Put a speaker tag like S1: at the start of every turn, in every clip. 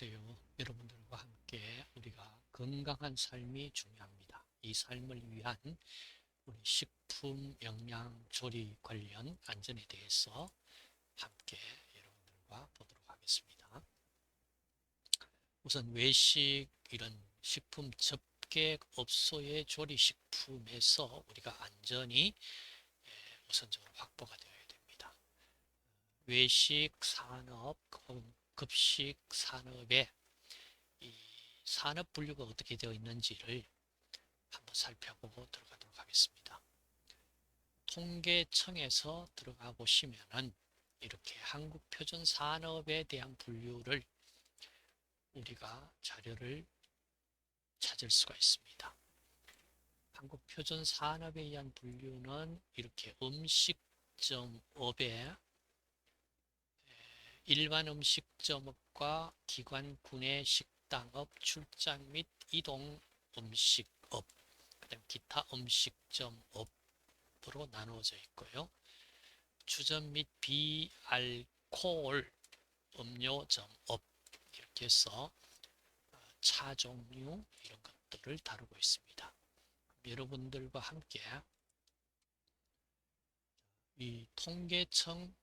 S1: 안녕하세요. 여러분들과 함께 우리가 건강한 삶이 중요합니다. 이 삶을 위한 우리 식품 영양 조리 관련 안전에 대해서 함께 여러분들과 보도록 하겠습니다. 우선 외식 이런 식품 접객 업소의 조리 식품에서 우리가 안전이 예, 우선적으로 확보가 되어야 됩니다. 외식 산업 급식 산업의 이 산업 분류가 어떻게 되어 있는지를 한번 살펴보고 들어가도록 하겠습니다. 통계청에서 들어가 보시면은 이렇게 한국 표준 산업에 대한 분류를 우리가 자료를 찾을 수가 있습니다. 한국 표준 산업에 의한 분류는 이렇게 음식점업의 일반 음식점업과 기관 구내 식당업, 출장 및 이동 음식업, 그다음 기타 음식점업으로 나누어져 있고요. 주점 및 비알코올 음료점업 이렇게 해서 어, 차 종류 이런 것들을 다루고 있습니다. 여러분들과 함께 이 통계청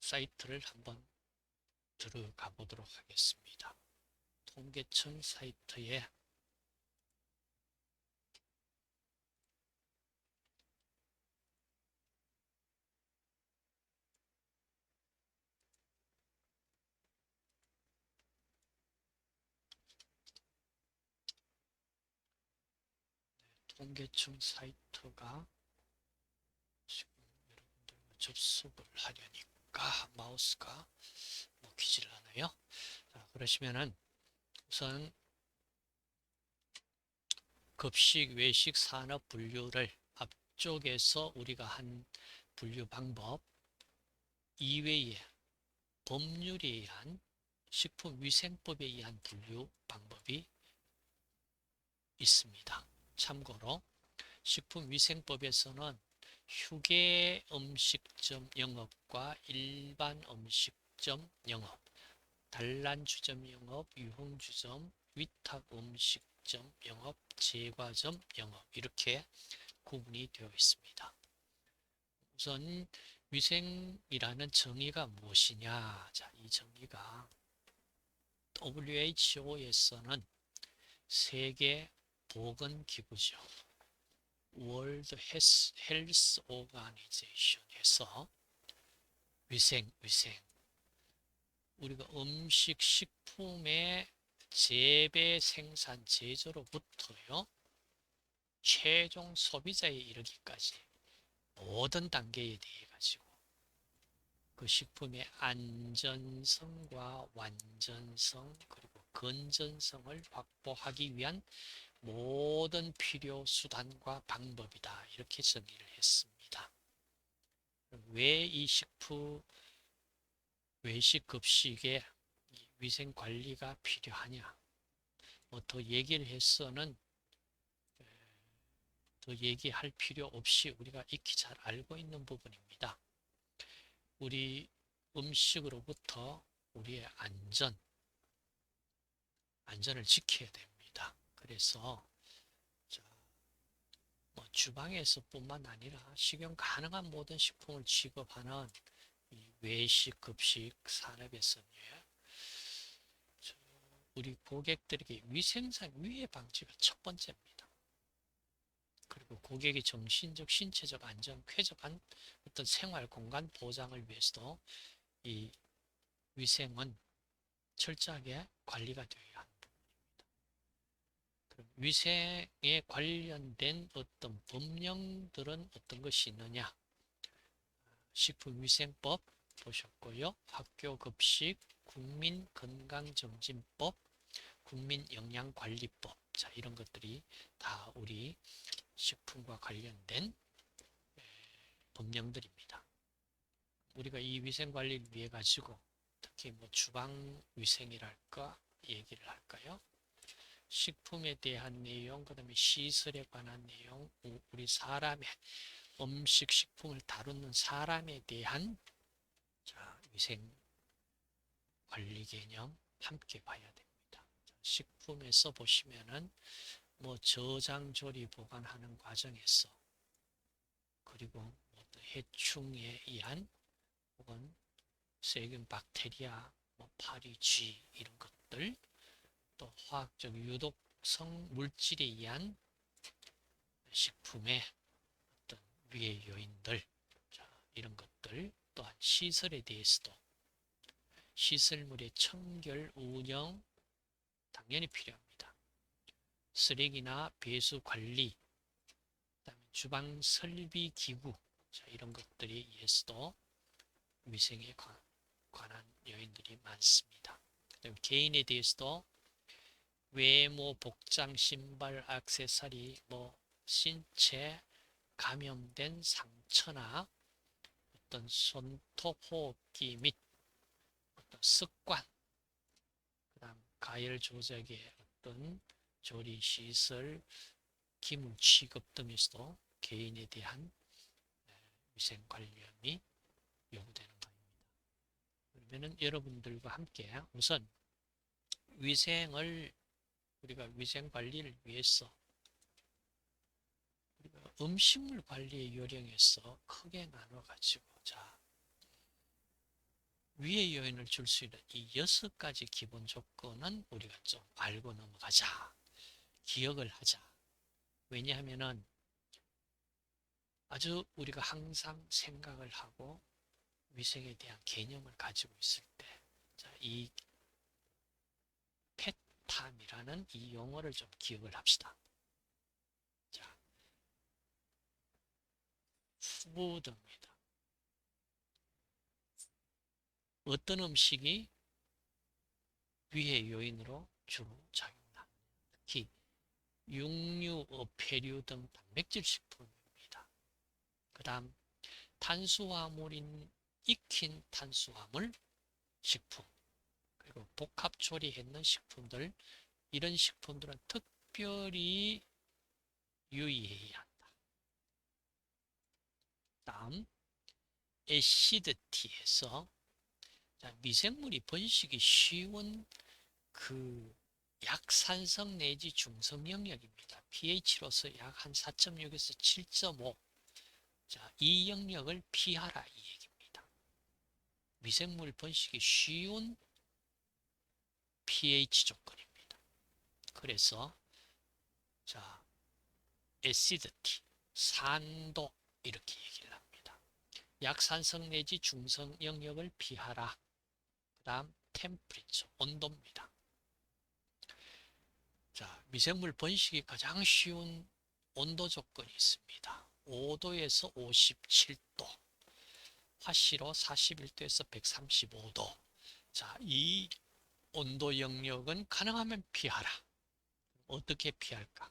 S1: 사이트를 한번 들어가 보도록 하겠습니다. 통계청 사이트에 통계청 사이트가 지금 여러분들과 접속을 하려니까 마우스가 먹히질 않아요. 자, 그러시면은 우선 급식, 외식, 산업 분류를 앞쪽에서 우리가 한 분류 방법 이외에 법률에 의한 식품위생법에 의한 분류 방법이 있습니다. 참고로 식품위생법에서는 휴게 음식점 영업과 일반 음식 점 영업, 단란주점 영업, 유흥주점, 위탁 음식점 영업, 제과점 영업 이렇게 구분이 되어 있습니다. 우선 위생이라는 정의가 무엇이냐? 자, 이 정의가 WHO에서는 세계 보건기구죠. 월드 헬스 오가니제이션에서 위생, 위생. 우리가 음식, 식품의 재배, 생산, 제조로부터요. 최종 소비자에 이르기까지 모든 단계에 대해 가지고 그 식품의 안전성과 완전성 그리고 건전성을 확보하기 위한 모든 필요 수단과 방법이다. 이렇게 정의를 했습니다. 왜 이 식품 외식 급식에 위생 관리가 필요하냐? 뭐 더 얘기를 해서는 더 얘기할 필요 없이 우리가 익히 잘 알고 있는 부분입니다. 우리 음식으로부터 우리의 안전, 안전을 지켜야 됩니다. 그래서 뭐 주방에서뿐만 아니라 식용 가능한 모든 식품을 취급하는 외식 급식 산업에서는요. 우리 고객들에게 위생상 위해 방지가 첫 번째입니다. 그리고 고객의 정신적, 신체적 안전, 쾌적한 어떤 생활 공간 보장을 위해서도 이 위생은 철저하게 관리가 되어야. 그럼 위생에 관련된 어떤 법령들은 어떤 것이 있느냐? 식품위생법 보셨고요. 학교급식, 국민건강정진법, 국민영양관리법 자 이런 것들이 다 우리 식품과 관련된 법령들입니다. 우리가 이 위생관리를 위해 가지고 특히 뭐 주방위생이랄까 얘기를 할까요? 식품에 대한 내용, 그 다음에 시설에 관한 내용, 우리 사람의 음식, 식품을 다루는 사람에 대한 자, 위생 관리 개념 함께 봐야 됩니다. 식품에서 보시면은 뭐 저장 조리 보관하는 과정에서 그리고 뭐 해충에 의한 혹은 세균 박테리아 뭐 파리 쥐 이런 것들 또 화학적 유독성 물질에 의한 식품의 어떤 위해 요인들 자, 이런 것들 또한 시설에 대해서도 시설물의 청결 운영 당연히 필요합니다. 쓰레기나 배수 관리 주방 설비 기구 자, 이런 것들에 의해서도 위생에 관, 관한 요인들이 많습니다. 개인에 대해서도 외모, 복장, 신발, 액세서리, 뭐 신체 감염된 상처나 어떤 손톱 호흡기 및 어떤 습관, 그 다음 가열 조작의 어떤 조리 시설, 기물 취급 등에서도 개인에 대한 위생 관련이 요구되는 것입니다. 그러면은 여러분들과 함께 우선 위생을 우리가 위생 관리를 위해서 음식물 관리의 요령에서 크게 나눠 가지고 자 위의 요인을 줄 수 있는 이 여섯 가지 기본 조건은 우리가 좀 알고 넘어가자. 기억을 하자. 왜냐하면은 아주 우리가 항상 생각을 하고 위생에 대한 개념을 가지고 있을 때, 자, 이 페탐이라는 이 용어를 좀 기억을 합시다. 자, 푸드입니다. 어떤 음식이 위해 요인으로 주로 작용합니다. 특히 육류, 어패류 등 단백질 식품입니다. 그 다음 탄수화물인 익힌 탄수화물 식품 그리고 복합 조리했는 식품들 이런 식품들은 특별히 유의해야 한다. 다음 애시드티에서 미생물이 번식이 쉬운 그 약산성 내지 중성 영역입니다. pH로서 약 한 4.6에서 7.5. 자, 이 영역을 피하라 이 얘기입니다. 미생물 번식이 쉬운 pH 조건입니다. 그래서 자, 에시드티, 산도 이렇게 얘기를. 약산성 내지 중성 영역을 피하라. 그 다음 템프리처, 온도입니다. 자, 미생물 번식이 가장 쉬운 온도 조건이 있습니다. 5도에서 57도, 화씨로 41도에서 135도. 자, 이 온도 영역은 가능하면 피하라. 어떻게 피할까?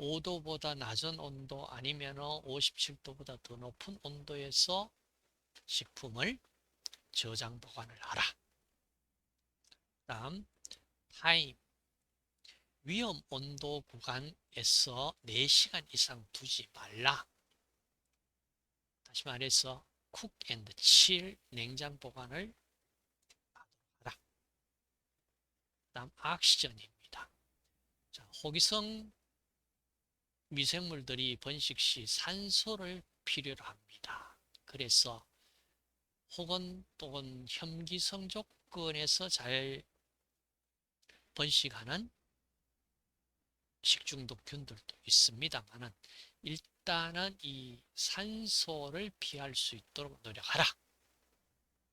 S1: 5도보다 낮은 온도 아니면 57도보다 더 높은 온도에서 식품을 저장 보관을 하라. 다음 타임 위험 온도 구간에서 4시간 이상 두지 말라. 다시 말해서 쿡 앤드 칠 냉장 보관을 하라. 다음 악시전입니다. 자, 호기성 미생물들이 번식 시 산소를 필요로 합니다. 그래서 혹은 또는 혐기성 조건에서 잘 번식하는 식중독균들도 있습니다만은 일단은 이 산소를 피할 수 있도록 노력하라.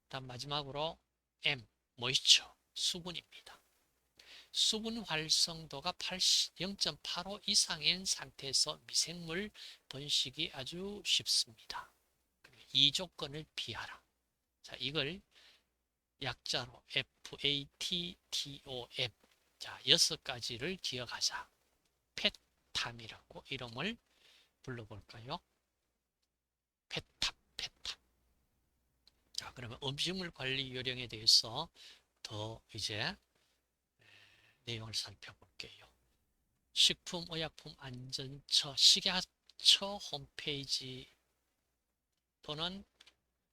S1: 다음 마지막으로 M, 모이처, 수분입니다. 수분 활성도가 0.85 이상인 상태에서 미생물 번식이 아주 쉽습니다. 이 조건을 피하라. 자, 이걸 약자로 FATTOM 자, 여섯 가지를 기억하자. 페탐이라고 이름을 불러볼까요? 페탐, 페탐. 자, 그러면 음식물 관리 요령에 대해서 더 이제 내용을 살펴볼게요. 식품의약품안전처 식약처 홈페이지 또는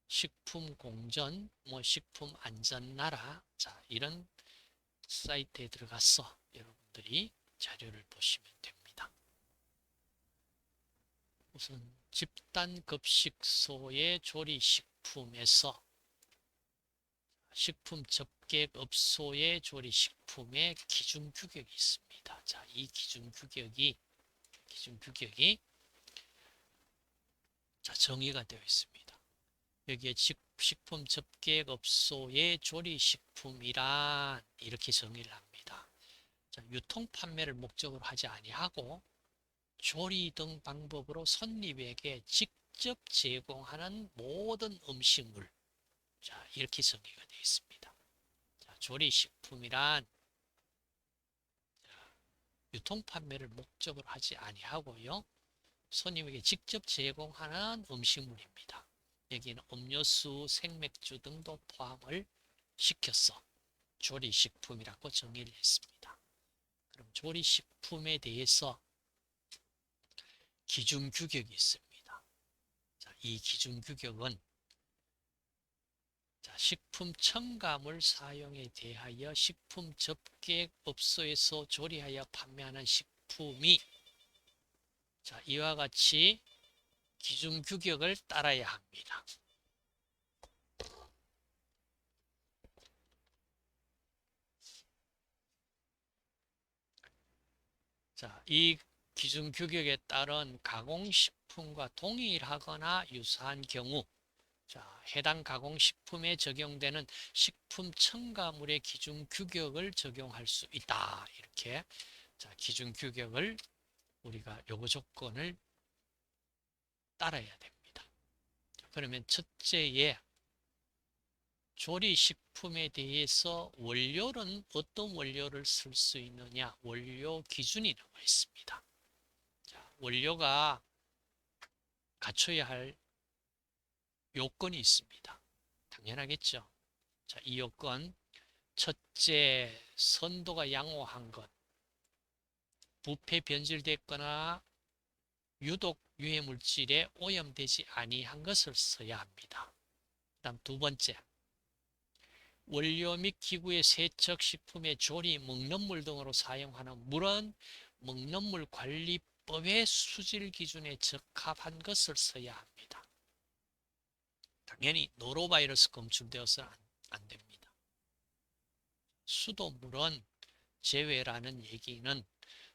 S1: 식품공전, 뭐 식품안전나라 자 이런 사이트에 들어가서 여러분들이 자료를 보시면 됩니다. 우선 집단급식소의 조리식품에서 식품 접 객업소의 조리식품의 기준 규격이 있습니다. 자, 이 기준 규격이 기준 규격이 자, 정의가 되어 있습니다. 여기에 식- 식품 접객업소의 조리식품이란 이렇게 정의를 합니다. 자, 유통 판매를 목적으로 하지 아니하고 조리 등 방법으로 손님에게 직접 제공하는 모든 음식물 자, 이렇게 정의가 되어 있습니다. 자, 조리식품이란 자, 유통 판매를 목적으로 하지 아니하고요. 손님에게 직접 제공하는 음식물입니다. 여기는 음료수, 생맥주 등도 포함을 시켜서 조리식품이라고 정의를 했습니다. 그럼 조리식품에 대해서 기준 규격이 있습니다. 자, 이 기준 규격은 자, 식품 첨가물 사용에 대하여 식품 접객 업소에서 조리하여 판매하는 식품이 자, 이와 같이 기준 규격을 따라야 합니다. 자, 이 기준 규격에 따른 가공식품과 동일하거나 유사한 경우 자, 해당 가공식품에 적용되는 식품 첨가물의 기준 규격을 적용할 수 있다. 이렇게 자, 기준 규격을 우리가 요구 조건을 따라야 됩니다. 자, 그러면 첫째에 조리식품에 대해서 원료는 어떤 원료를 쓸 수 있느냐 원료 기준이 나와 있습니다. 자, 원료가 갖춰야 할 요건이 있습니다. 당연하겠죠. 자, 이 요건 첫째 선도가 양호한 것 부패 변질됐거나 유독 유해 물질에 오염되지 아니한 것을 써야 합니다. 그다음 두 번째 원료 및 기구의 세척 식품의 조리 먹는 물 등으로 사용하는 물은 먹는 물 관리법의 수질 기준에 적합한 것을 써야 합니다. 당연히 노로바이러스 검출되어서는 안, 안 됩니다. 수돗물은 제외라는 얘기는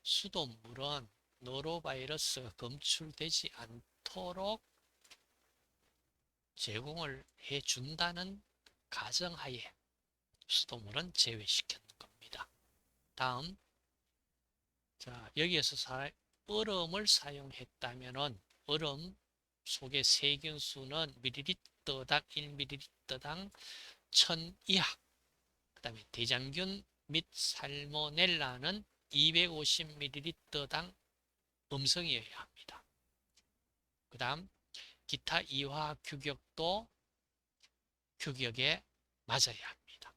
S1: 수돗물은 노로바이러스가 검출되지 않도록 제공을 해준다는 가정하에 수돗물은 제외시키는 겁니다. 다음, 자 여기에서 사, 얼음을 사용했다면은 얼음 속의 세균수는 밀리리터 당 1밀리리터당 1000 이하. 그 다음에 대장균 및 살모넬라는 250ml당 음성이어야 합니다. 그 다음 기타 이화 규격도 규격에 맞아야 합니다.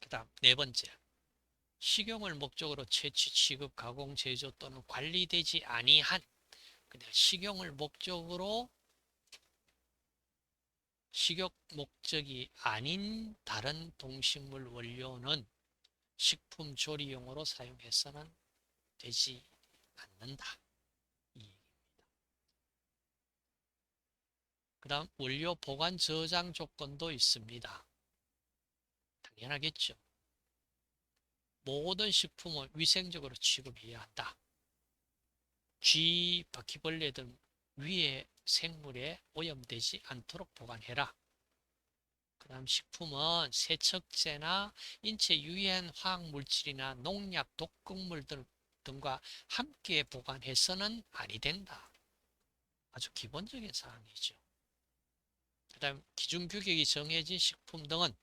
S1: 그 다음 네 번째 식용을 목적으로 채취, 취급, 가공, 제조 또는 관리되지 아니한 그냥 식용을 목적으로 식욕 목적이 아닌 다른 동식물 원료는 식품 조리용으로 사용해서는 되지 않는다. 그 다음 원료 보관 저장 조건도 있습니다. 당연하겠죠. 모든 식품은 위생적으로 취급해야 한다. 쥐, 바퀴벌레 등 위에 생물에 오염되지 않도록 보관해라. 그 다음 식품은 세척제나 인체 유해한 화학물질이나 농약, 독극물 등, 등과 함께 보관해서는 아니 된다. 아주 기본적인 사항이죠. 그 다음 기준 규격이 정해진 식품 등은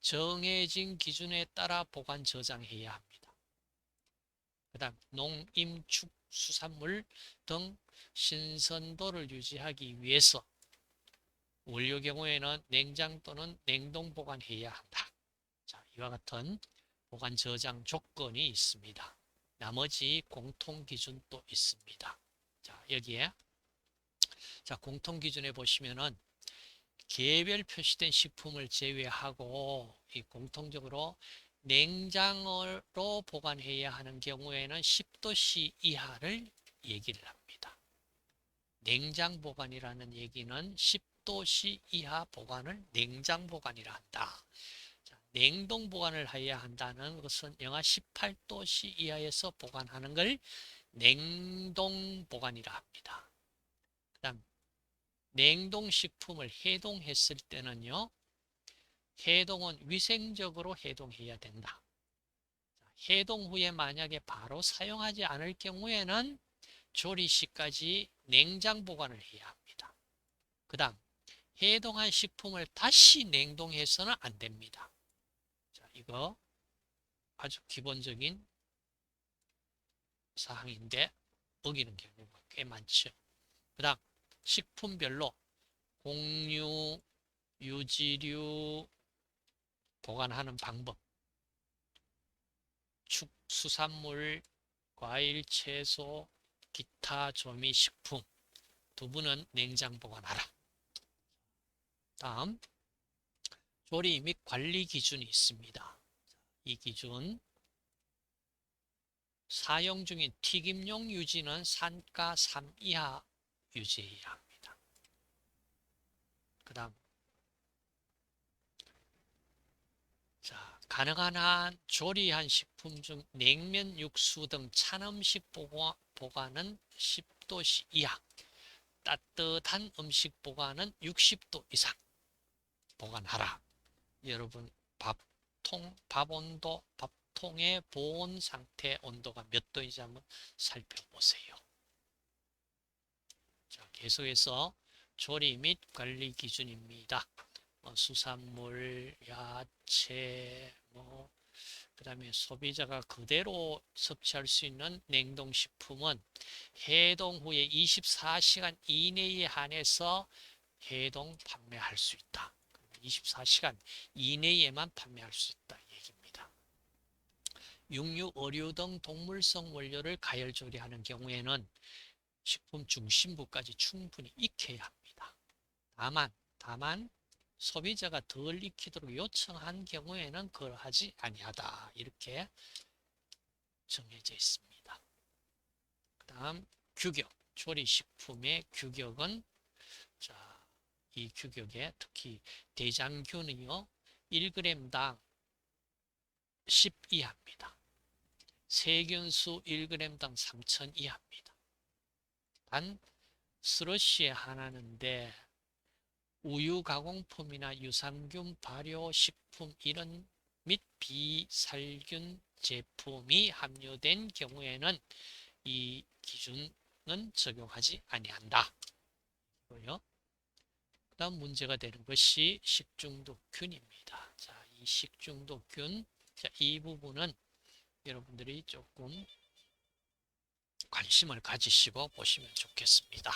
S1: 정해진 기준에 따라 보관 저장해야 합니다. 그 다음 농임축 수산물 등 신선도를 유지하기 위해서 원료 경우에는 냉장 또는 냉동 보관해야 한다. 자, 이와 같은 보관 저장 조건이 있습니다. 나머지 공통 기준도 있습니다. 자, 여기에 자, 공통 기준에 보시면은 개별 표시된 식품을 제외하고 이 공통적으로 냉장으로 보관해야 하는 경우에는 10도씨 이하를 얘기를 합니다. 냉장 보관이라는 얘기는 10도씨 이하 보관을 냉장 보관이라 한다. 자, 냉동 보관을 해야 한다는 것은 영하 18도씨 이하에서 보관하는 걸 냉동 보관이라 합니다. 그 다음 냉동식품을 해동했을 때는요. 해동은 위생적으로 해동해야 된다. 자, 해동 후에 만약에 바로 사용하지 않을 경우에는 조리 시까지 냉장 보관을 해야 합니다. 그 다음 해동한 식품을 다시 냉동해서는 안 됩니다. 자, 이거 아주 기본적인 사항인데 어기는 경우가 꽤 많죠. 그 다음 식품별로 공유, 유지류 보관하는 방법 축 수산물, 과일, 채소, 기타 조미 식품 두부는 냉장 보관하라. 다음 조리 및 관리 기준이 있습니다. 이 기준 사용 중인 튀김용 유지는 산가 3 이하 유지해야 합니다. 그 다음 자, 가능한 한 조리한 식품 중 냉면, 육수 등 찬 음식 보관, 보관은 10도 이하 따뜻한 음식 보관은 60도 이상 보관하라. 여러분 밥통, 밥 온도, 밥통의 보온 상태 온도가 몇 도인지 한번 살펴보세요. 자, 계속해서 조리 및 관리 기준입니다. 뭐 수산물, 야채, 뭐 그다음에 소비자가 그대로 섭취할 수 있는 냉동식품은 해동 후에 24시간 이내에 한해서 해동 판매할 수 있다. 24시간 이내에만 판매할 수 있다 얘기입니다. 육류, 어류 등 동물성 원료를 가열 조리하는 경우에는 식품 중심부까지 충분히 익혀야 합니다. 다만 다만 소비자가 덜 익히도록 요청한 경우에는 그러하지 아니하다 이렇게 정해져 있습니다. 그 다음 규격 조리식품의 규격은 자, 이 규격에 특히 대장균이요 1g당 10 이하입니다. 세균수 1g당 3천 이하입니다. 단 스러시에 하나는데 우유 가공품이나 유산균 발효 식품 이런 및 비살균 제품이 함유된 경우에는 이 기준은 적용하지 아니한다. 고요. 그다음 문제가 되는 것이 식중독균입니다. 자, 이 식중독균 자, 이 부분은 여러분들이 조금 관심을 가지시고 보시면 좋겠습니다.